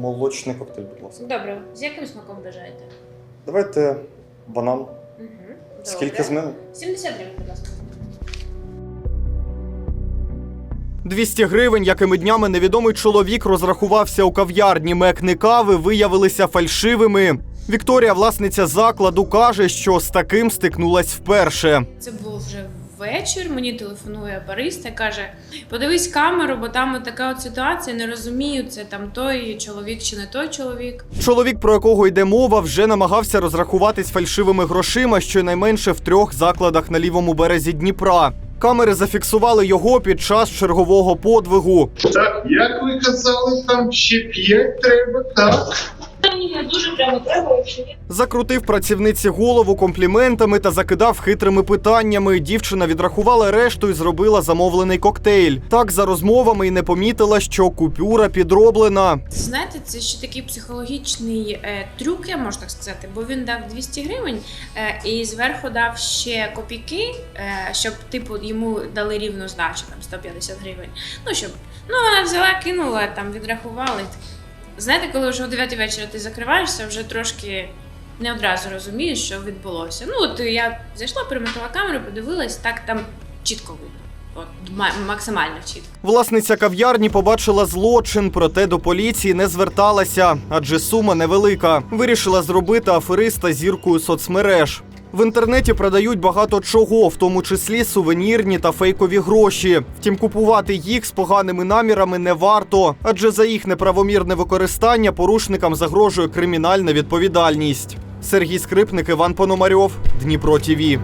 молочний коктейль, будь ласка. Добре, з яким смаком бажаєте? Давайте банан. Угу. Скільки з мене? 70 гривень, будь ласка. 200 гривень, якими днями невідомий чоловік розрахувався у кав'ярні мекни кави, виявилися фальшивими. Вікторія, власниця закладу, каже, що з таким стикнулась вперше. Це був вже вечір. Мені телефонує бариста, каже: подивись камеру, бо там така от ситуація, не розумію, це там той чоловік чи не той чоловік. Чоловік, про якого йде мова, вже намагався розрахуватись фальшивими грошима щонайменше в трьох закладах на лівому березі Дніпра. Камери зафіксували його під час чергового подвигу. Так, як ви казали, там ще п'ять треба, так? Ні, не дуже прямо треба, якщо є. Закрутив працівниці голову компліментами та закидав хитрими питаннями. Дівчина відрахувала решту і зробила замовлений коктейль. Так за розмовами й не помітила, що купюра підроблена. Знаєте, це ще такий психологічний е, трюк, я можу так сказати, бо він дав 200 гривень е, і зверху дав ще копійки, е, щоб типу йому дали рівну здачу, там 150 гривень. Ну щоб ну вона взяла, кинула, там відрахували. Знаєте, коли вже о 9 вечора ти закриваєшся, вже трошки не одразу розумієш, що відбулося. Ну от я зайшла, перемотала камеру, подивилась, так там чітко видно. От максимально чітко. Власниця кав'ярні побачила злочин, проте до поліції не зверталася, адже сума невелика. Вирішила зробити афериста зіркою соцмереж. В інтернеті продають багато чого, в тому числі сувенірні та фейкові гроші. Втім, купувати їх з поганими намірами не варто, адже за їх неправомірне використання порушникам загрожує кримінальна відповідальність. Сергій Скрипник, Іван Пономарьов, Дніпро ТІВІ.